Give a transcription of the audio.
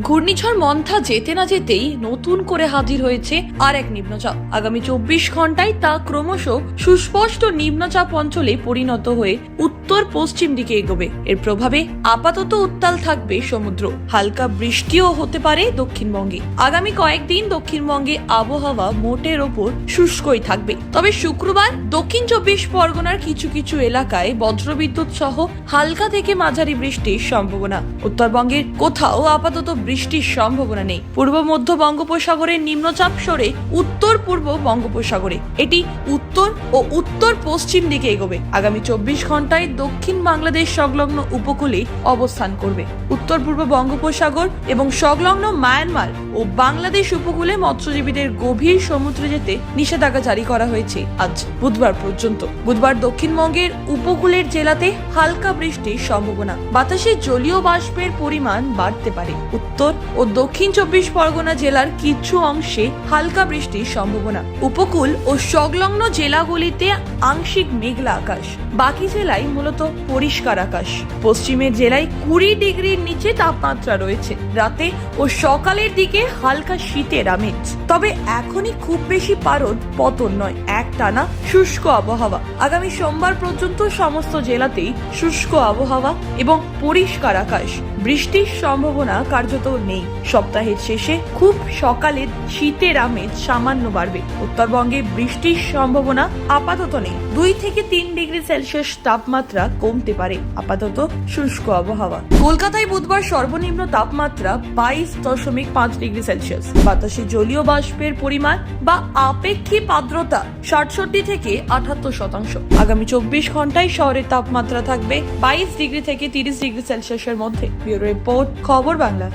ঘূর্ণিঝড় মন্থা যেতে না যেতেই নতুন করে হাজির হয়েছে আর এক নিম্নচাপ। আগামী চব্বিশ ঘন্টায় তা ক্রমশ সুস্পষ্ট নিম্নচাপ অঞ্চলে পরিণত হয়ে উত্তর পশ্চিম দিকে এগোবে। এর প্রভাবে আপাতত উত্তাল থাকবে সমুদ্র। হালকা বৃষ্টিও হতে পারে দক্ষিণবঙ্গে। আগামী কয়েকদিন দক্ষিণবঙ্গে আবহাওয়া মোটের ওপর শুষ্কই থাকবে। তবে শুক্রবার দক্ষিণ চব্বিশ পরগনার কিছু কিছু এলাকায় বজ্রবিদ্যুৎ সহ হালকা থেকে মাঝারি বৃষ্টির সম্ভাবনা। উত্তরবঙ্গের কোথাও আপাতত বৃষ্টির সম্ভাবনা নেই। পূর্ব মধ্য বঙ্গোপসাগরের নিম্নচাপ সরে উত্তর পূর্ব বঙ্গোপসাগরে। এটি উত্তর ও উত্তর পশ্চিম দিকে এগোবে। আগামী চব্বিশ ঘন্টায় দক্ষিণ বাংলাদেশ সংলগ্ন উপকূলে অবস্থান করবে। উত্তর পূর্ব বঙ্গোপসাগর এবং সংলগ্ন মায়ানমার ও বাংলাদেশ উপকূলে মৎস্যজীবীদের গভীর সমুদ্রে যেতে নিষেধাজ্ঞা জারি করা হয়েছে আজ বুধবার পর্যন্ত। বুধবার দক্ষিণবঙ্গের উপকূলের জেলাতে হালকা বৃষ্টির সম্ভাবনা। বাতাসে জলীয় বাষ্পের পরিমাণ বাড়তে পারে। উত্তর ও দক্ষিণ চব্বিশ পরগনা জেলার কিছু অংশে হালকা বৃষ্টির সম্ভাবনা। উপকূল ও সংলগ্ন জেলাগুলিতে আংশিক মেঘলা আকাশ। বাকি জেলায় মূলত পরিষ্কার আকাশ। পশ্চিমের জেলায় কুড়ি ডিগ্রির নিচে তাপমাত্রা রয়েছে। রাতে ও সকালের দিকে হালকা শীতের আমেজ। তবে এখনই খুব বেশি পারদ পতন নয়। এক টানা শুষ্ক আবহাওয়া। আগামী সোমবার পর্যন্ত সমস্ত জেলাতেই শুষ্ক আবহাওয়া এবং পরিষ্কার আকাশ। বৃষ্টির সম্ভাবনা কার্যত নেই। সপ্তাহের শেষে খুব সকালে শীতের আমেজ সামান্য বাড়বে। উত্তরবঙ্গে বৃষ্টির সম্ভাবনা আপাতত নেই। দুই থেকে তিন ডিগ্রি সেলসিয়াস তাপমাত্রা কমতে পারে। আপাতত শুষ্ক আবহাওয়া। কলকাতায় বুধবার সর্বনিম্ন তাপমাত্রা বাইশ দশমিক পাঁচ ডিগ্রি সেলসিয়াস। বাতাসে জলীয় বাষ্পের পরিমাণ বা আপেক্ষিক আর্দ্রতা ষাটষট্টি থেকে আটাত্তর শতাংশ। আগামী চব্বিশ ঘন্টায় শহরের তাপমাত্রা থাকবে বাইশ ডিগ্রি থেকে তিরিশ ডিগ্রি সেলসিয়াসের মধ্যে। ব্যুরো রিপোর্ট খবর বাংলা